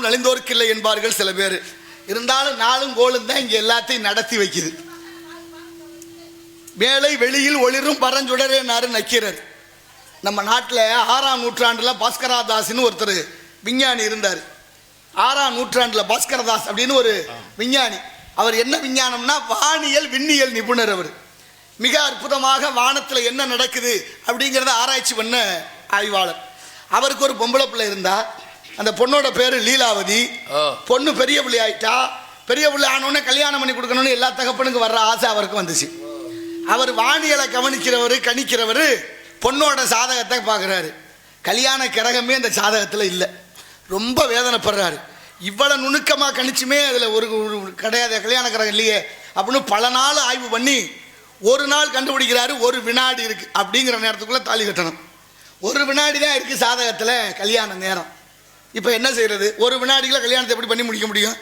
கோலும் நலிந்தோருக்கு இல்லை என்பார்கள் சில பேர். இருந்தாலும் நாளும் கோலும் தான் இங்க எல்லாத்தையும் நடத்தி வைக்குது. மேலை வெளியில் ஒளிரும் பரஞ்சுடரேனாரு நக்கீரர் நம்ம நாட்டில் ஆறாம் நூற்றாண்டுல பாஸ்கராதாஸ்னு ஒருத்தர் விஞ்ஞானி இருந்தார். ஆறாம் நூற்றாண்டுல பாஸ்கரதாஸ் அப்படின்னு ஒரு விஞ்ஞானி. அவர் என்ன விஞ்ஞானம்னா வானியல் விண்ணியல் நிபுணர் அவர். மிக அற்புதமாக வானத்தில் என்ன நடக்குது அப்படிங்கிறத ஆராய்ச்சி பண்ண ஆய்வாளர். அவருக்கு ஒரு பொம்பளை பிள்ளை இருந்தா அந்த பொண்ணோட பேரு லீலாவதி. பொண்ணு பெரிய பிள்ளை ஆயிட்டா பெரிய பிள்ளை ஆனோடனே கல்யாணம் பண்ணி கொடுக்கணும்னு எல்லா தகப்பனுக்கு வர்ற ஆசை அவருக்கு வந்துச்சு. அவர் வானியலை கவனிக்கிறவர் கணிக்கிறவர் பொண்ணோட சாதகத்தை பார்க்குறாரு. கல்யாண கிரகமே அந்த சாதகத்தில் இல்லை. ரொம்ப வேதனைப்படுறாரு. இவ்வளவு நுணுக்கமாக கணிச்சுமே அதில் ஒரு கிடையாது. கல்யாண கிரகம் இல்லையே. அப்படின்னு பல நாள் ஆய்வு பண்ணி ஒரு நாள் கண்டுபிடிக்கிறாரு ஒரு வினாடி இருக்கு. அப்படிங்கிற நேரத்துக்குள்ள தாலி கட்டணும். ஒரு வினாடி தான் இருக்கு சாதகத்தில் கல்யாண நேரம். இப்போ என்ன செய்கிறது ஒரு வினாடியில் கல்யாணத்தை எப்படி பண்ணி முடிக்க முடியும்?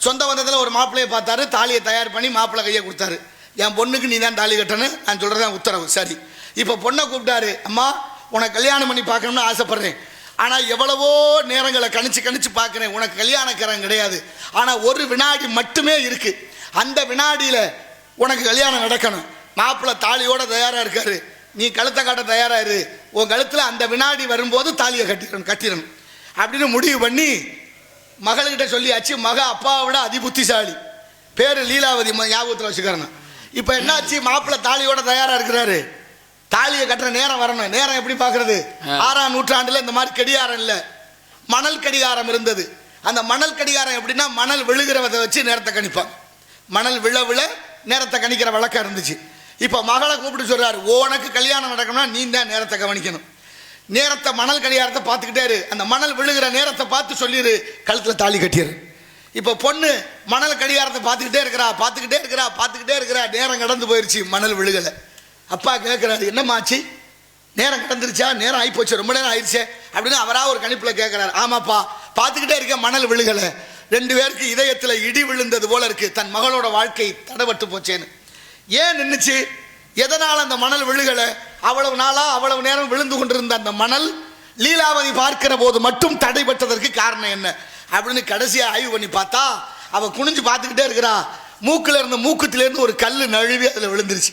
சொந்த பந்தத்தில் ஒரு மாப்பிள்ளையை பார்த்தாரு தாலியை தயார் பண்ணி மாப்பிள்ளை கையை கொடுத்தாரு. என் பொண்ணுக்கு நீ தான் தாலி கட்டணும் நான் சொல்கிறதான் உத்தரவு சரி. இப்போ பொண்ணை கூப்பிட்டாரு அம்மா உனக்கு கல்யாணம் பண்ணி பார்க்கணும்னு ஆசைப்பட்றேன். ஆனால் எவ்வளவோ நேரங்களை கணிச்சு கணிச்சு பார்க்குறேன். உனக்கு கல்யாணக்காரன் கிடையாது. ஆனால் ஒரு வினாடி மட்டுமே இருக்கு. அந்த வினாடியில் உனக்கு கல்யாணம் நடக்கணும். மாப்பிள்ளை தாலியோட தயாராக இருக்காரு. நீ கழுத்தை காட்ட தயாராக இரு. உன் கழுத்தில் அந்த வினாடி வரும்போது தாலியை கட்டிடணும் கட்டிடணும். அப்படின்னு முடிவு பண்ணி மகள்கிட்ட சொல்லியாச்சு மக அப்பாவை விட அதிபுத்திசாலி. பேரு லீலாவதி ஞாபகத்தில் வச்சுக்கிறேன் இப்போ என்னாச்சு? மாப்பிள்ளை தாலியோட தயாரா இருக்கிறாரு. தாலியை கட்டுற நேரம் வரணும். நேரம் எப்படி பார்க்கறது. ஆறாம் நூற்றாண்டுல இந்த மாதிரி கடிகாரம் இல்லை. மணல் கடிகாரம் இருந்தது. அந்த மணல் கடிகாரம் எப்படின்னா மணல் விழுகிறத வச்சு நேரத்தை கணிப்பாங்க. மணல் விழ விழ நேரத்தை கணிக்கிற வழக்கம் இருந்துச்சு. இப்போ மகளை கூப்பிட்டு சொல்றாரு உனக்கு கல்யாணம் நடக்கணும்னா நீ தான் நேரத்தை கவனிக்கணும். நேரத்தை மணல் கடிகாரத்தை பார்த்துக்கிட்டே இரு. அந்த மணல் விழுகிற நேரத்தை பார்த்து சொல்லிடு கழுத்தில் தாலி கட்டிடு இப்போ பொண்ணு மணல் கடிகாரத்தை பார்த்துக்கிட்டே இருக்கிறா பார்த்துக்கிட்டே இருக்கிறா பார்த்துக்கிட்டே இருக்கிறா. நேரம் கடந்து போயிருச்சு மணல் விழுகலை. அப்பா கேட்குறாரு என்னம்மாச்சு நேரம் கடந்துருச்சா? நேரம் ஆகிப்போச்சு ரொம்ப நேரம் ஆயிடுச்சே அப்படின்னு அவராக ஒரு கணிப்பில் கேட்குறாரு ஆமாப்பா பார்த்துக்கிட்டே இருக்க மணல் விழுகலை. ரெண்டு பேருக்கு இதயத்தில் இடி விழுந்தது போல இருக்கு. தன் மகளோட வாழ்க்கை தடைபட்டு போச்சேன்னு. ஏன் நின்றுச்சு எதனால் அந்த மணல் விழுகலை? அவ்வளவு நாளா அவ்வளவு நேரம் விழுந்து கொண்டிருந்த அந்த மணல் லீலாவதி பார்க்கிற போது மட்டும் தடைபட்டதற்கு காரணம் என்ன? அப்படின்னு கடைசியாக ஆய்வு பண்ணி பார்த்தா அவள் குனிஞ்சு பார்த்துக்கிட்டே இருக்கிறா. மூக்கில் இருந்த மூக்கத்திலேருந்து ஒரு கல் நழுவி அதில் விழுந்துருச்சு.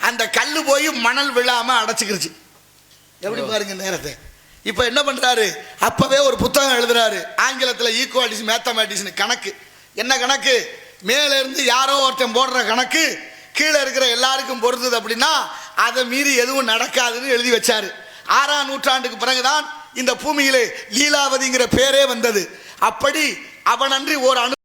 அந்த கல் போய் மணல் விழாமல் அடைச்சிக்கிருச்சு. எப்படி பாருங்க நேரத்தை. இப்போ என்ன பண்றாரு? அப்பவே ஒரு புத்தகம் எழுதுறாரு. ஆங்கிலத்தில் ஈக்குவாலிட்டிஸ் மேத்தமேட்டிக்ஸ்னு கணக்கு. என்ன கணக்கு? மேலேருந்து யாரோ ஒருத்தன் போடுற கணக்கு கீழே இருக்கிற எல்லாருக்கும் பொருந்தது அப்படின்னா அதை மீறி எதுவும் நடக்காதுன்னு எழுதி வச்சாரு. ஆறாம் நூற்றாண்டுக்கு பிறகுதான் இந்த பூமியிலே லீலாவதிங்கிற பேரே வந்தது. அப்படி அவனன்றி ஒரு அணு